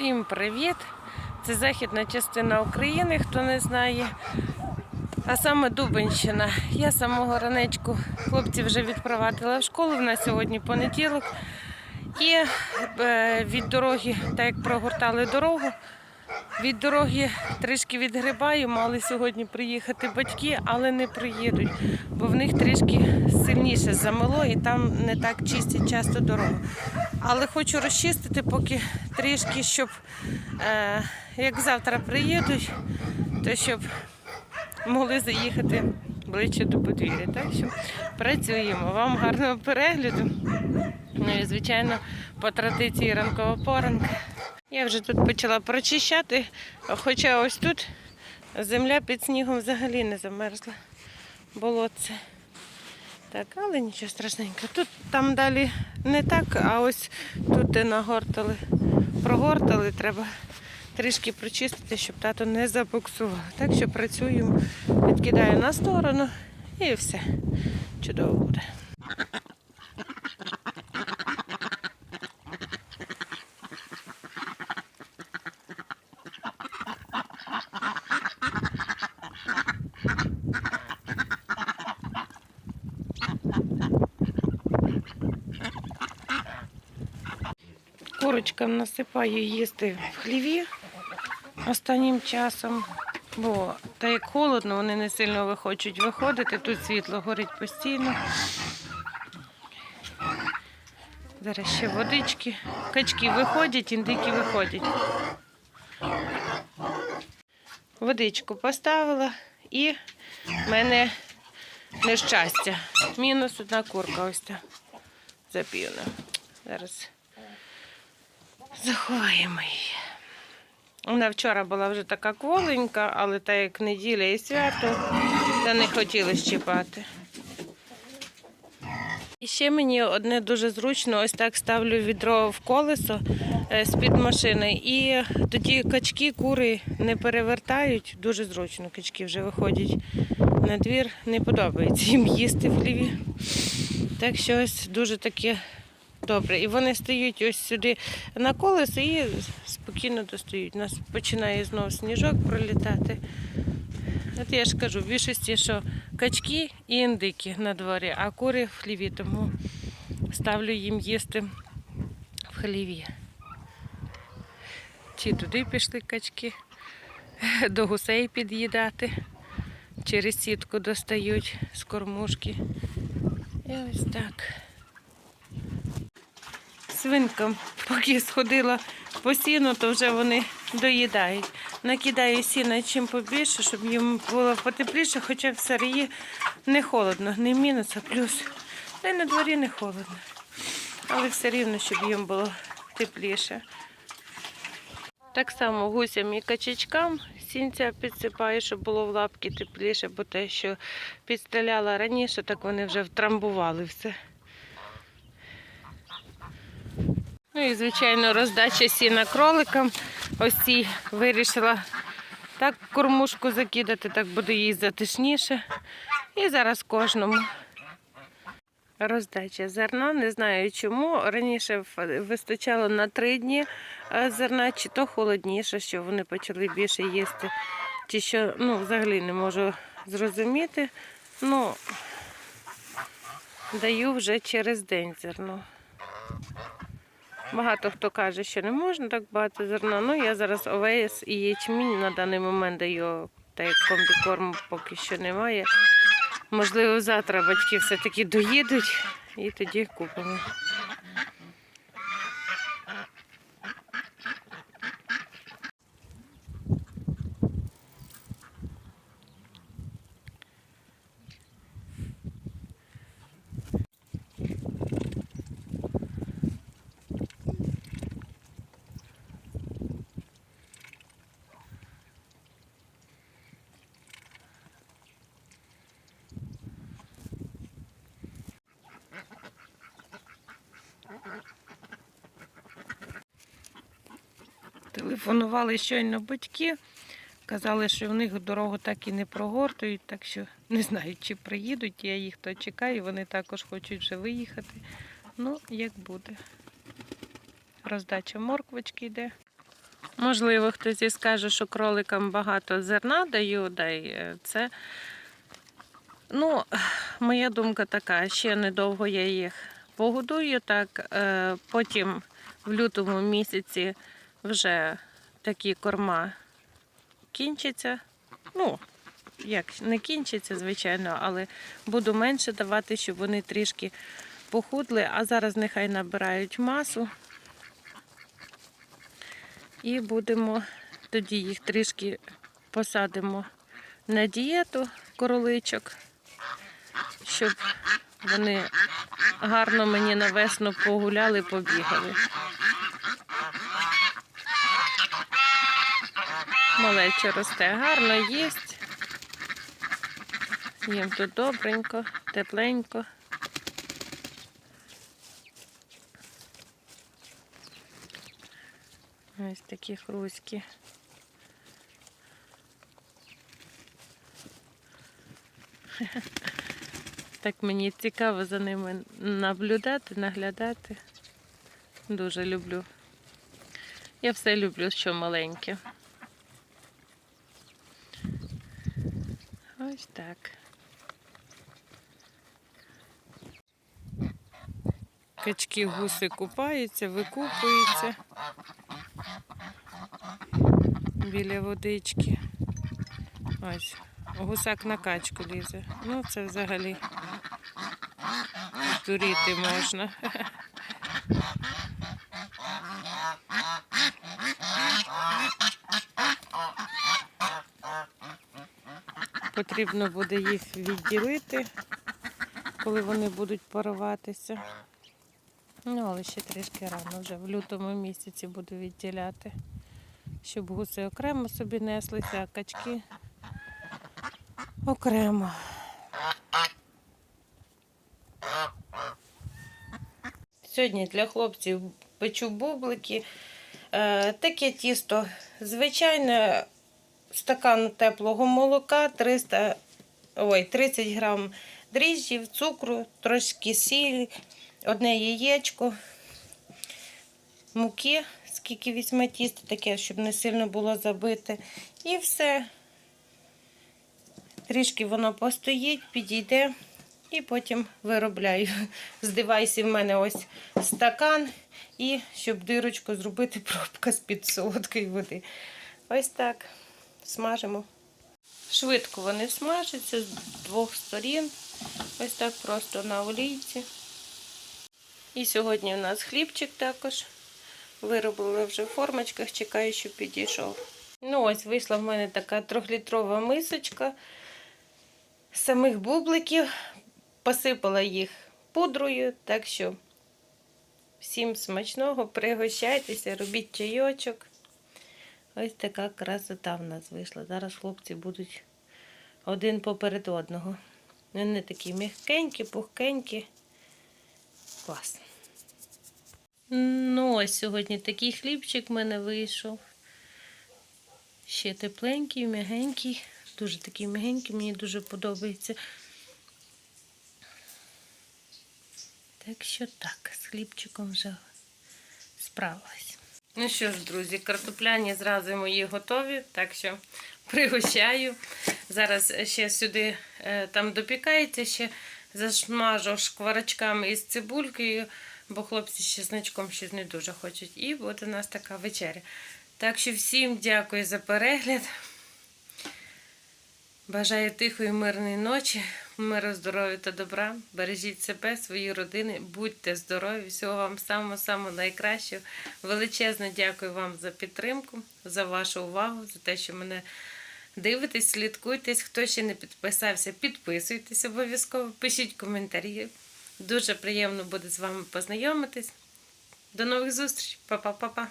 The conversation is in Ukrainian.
Всім привіт! Це західна частина України, хто не знає. А саме Дубенщина. Я самого ранечку хлопців вже відпровадила в школу. В нас сьогодні понеділок. І е, від дороги, так як прогортали дорогу, від дороги трішки відгрибаю. Мали сьогодні приїхати батьки, але не приїдуть, бо в них трішки сильніше замело і там не так чистять часто дорогу. Але хочу розчистити поки трішки, щоб е, як завтра приїдуть, то щоб могли заїхати ближче до подвір'я. Так що працюємо. Вам гарного перегляду. Ну і, звичайно, по традиції ранкова поранка. Я вже тут почала прочищати, хоча ось тут земля під снігом взагалі не замерзла. Болотце. Так, але нічого страшненького. Тут там далі не так, а ось тут де нагортали, прогортали, треба трішки прочистити, щоб тато не забуксував. Так що працюємо, відкидаю на сторону і все. Чудово буде. Курочкам насипаю їсти в хліві останнім часом, бо так як холодно, вони не сильно хочуть виходити. Тут світло горить постійно. Зараз ще водички. Качки виходять, індики виходять. Водичку поставила і в мене нещастя. Мінус одна курка ось та запівна. Зараз заховаємо її. Вона вчора була вже така кволенька, але так як неділя і свято, та не хотіли щіпати. І ще мені одне дуже зручно, ось так ставлю відро в колесо е, з-під машини. І тоді качки, кури не перевертають. Дуже зручно. Качки вже виходять на двір. Не подобається їм їсти в хліві. Так що ось дуже таке добре. І вони стають ось сюди на колесо і спокійно достають. У нас починає знову сніжок пролітати. От я ж кажу, в більшості, що качки і індики на дворі, а кури в хліві, тому ставлю їм їсти в хліві. Чи туди пішли качки, до гусей під'їдати, через сітку достають з кормушки. І ось так. Свинкам, поки сходила по сіну, то вже вони доїдають. Накидаю сіна чим побільше, щоб їм було потепліше, хоча в сарії не холодно, не мінус, а плюс. Та й на дворі не холодно. Але все рівно, щоб їм було тепліше. Так само гусям і качечкам сінця підсипаю, щоб було в лапки тепліше, бо те, що підстріляла раніше, так вони вже втрамбували все. Ну і, звичайно, роздача сіна кроликам. Ось ці вирішила так кормушку закидати, так буде їй затишніше. І зараз кожному. Роздача зерна, не знаю чому. Раніше вистачало на три дні е, зерна, чи то холодніше, що вони почали більше їсти, чи що, ну, взагалі не можу зрозуміти. Ну, даю вже через день зерно. Багато хто каже, що не можна так багато зерна. Ну, я зараз овес і ячмінь на даний момент даю, та як комбікорму поки що немає. Можливо, завтра батьки все-таки доїдуть і тоді купимо. Телефонували щойно батьки. Казали, що в них дорогу так і не прогортують, так що не знаю, чи приїдуть. Я їх то чекаю, вони також хочуть вже виїхати. Ну, як буде. Роздача морквочки йде. Можливо, хтось і скаже, що кроликам багато зерна даю, дай е, це. Ну, моя думка така, ще недовго я їх погодую, так е, потім в лютому місяці вже такі корма кінчаться. Ну, як не кінчиться, звичайно, але буду менше давати, щоб вони трішки похудли, а зараз нехай набирають масу. І будемо тоді їх трішки посадимо на дієту короличок, щоб вони гарно мені на весну погуляли, побігали. Малеча росте гарно, їсть. Їм тут добренько, тепленько. Ось такі хруські. Так мені цікаво за ними наблюдати, наглядати. Дуже люблю. Я все люблю, що маленьке. Ось так. Качки гуси купаються, викупуються біля водички. Ось, гусак на качку лізе. Ну, це взагалі здуріти можна. Потрібно буде їх відділити, коли вони будуть паруватися. Ну, але ще трішки рано, вже в лютому місяці буду відділяти, щоб гуси окремо собі неслися, а качки окремо. Сьогодні для хлопців печу бублики. Е, таке тісто звичайне стакан теплого молока, 300, ой, 30 грам дріжджів, цукру, трошки сіль, одне яєчко, муки, скільки візьме тісто, таке, щоб не сильно було забите. І все. Трішки воно постоїть, підійде і потім виробляю. З девайсів в мене ось стакан, і щоб дирочку зробити, пробка з-під солодкої води. Ось так смажимо. Швидко вони смажаться з двох сторін. Ось так просто на олійці. І сьогодні у нас хлібчик також. Виробили вже в формочках, чекаю, щоб підійшов. Ну, ось вийшла в мене така трьохлітрова мисочка самих бубликів. Посипала їх пудрою, так що всім смачного, пригощайтеся, робіть чайочок. Ось така красота в нас вийшла. Зараз хлопці будуть один поперед одного. Вони такі м'якенькі, пухкенькі. Клас. Ну, ось сьогодні такий хлібчик в мене вийшов. Ще тепленький, м'ягенький. Дуже такий м'ягенький, мені дуже подобається. Так що так, з хлібчиком вже справилась. Ну що ж, друзі, картопляні зразу мої готові, так що пригощаю. Зараз ще сюди е, там допікається, ще зашмажу шкварочками із цибулькою, бо хлопці ще значком щось не дуже хочуть. І буде у нас така вечеря. Так що всім дякую за перегляд. Бажаю тихої, мирної ночі, миру, здоров'я та добра. Бережіть себе, свої родини, будьте здорові, всього вам самого-самого найкращого. Величезне дякую вам за підтримку, за вашу увагу, за те, що мене дивитесь, слідкуйтесь. Хто ще не підписався, підписуйтесь обов'язково, пишіть коментарі. Дуже приємно буде з вами познайомитись. До нових зустрічей. Па-па-па-па.